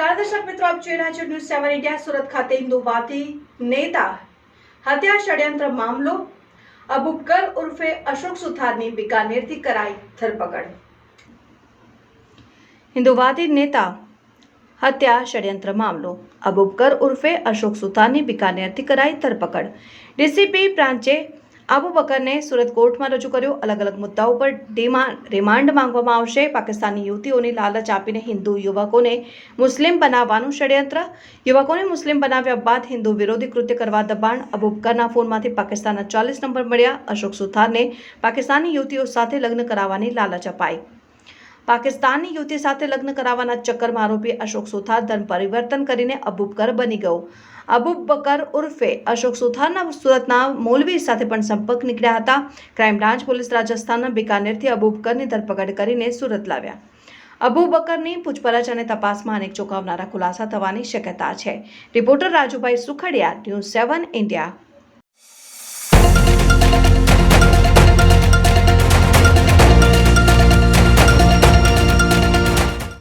રહ્યા છો news seven India Surat ખાતે હિન્દુવાદી નેતા હત્યા ષડયંત્ર મામલો, અબુબકર ઉર્ફે અશોક સુથારની બિકાનેરથી કરાઈ ધરપકડ. હિન્દુવાદી નેતા હત્યા ષડયંત્ર મામલો, અબુબકર ઉર્ફે અશોક સુથારની બિકાનેરથી કરાઈ ધરપકડ. ડીસીપી પ્રાંચે અબુબકરને સુરત કોર્ટમાં રજૂ કર્યો. અલગ અલગ મુદ્દાઓ પર રિમાન્ડ માંગવામાં આવશે. પાકિસ્તાની યુવતીઓની લાલચ આપીને હિન્દુ યુવકોને મુસ્લિમ બનાવવાનું ષડયંત્ર. યુવકોને મુસ્લિમ બનાવ્યા બાદ હિન્દુ વિરોધી કૃત્ય કરવા દબાણ. અબુબકરના ફોનમાંથી પાકિસ્તાનના ચાલીસ નંબર મળ્યા. અશોક સુથારને પાકિસ્તાની યુવતીઓ સાથે લગ્ન કરાવવાની લાલચ અપાઈ. પાકિસ્તાનની યુવતી સાથે લગ્ન કરાવવાના ચક્કરમાં આરોપી અશોક સુથાર ધર્મ પરિવર્તન કરીને અબુબકર બની ગયો. અબુબકર ઉર્ફે અશોક સુથારના સુરતના મૌલવી સાથે પણ સંપર્ક નીકળ્યા હતા. ક્રાઇમ બ્રાન્ચ પોલીસ રાજસ્થાનના બિકાનેરથી અબુબકરની ધરપકડ કરીને સુરત લાવ્યા. અબુબકરની પૂછપરછ અને તપાસમાં અનેક ચોંકાવનારા ખુલાસા થવાની શક્યતા છે. Reporter Rajubhai Sukhadiya, news seven India.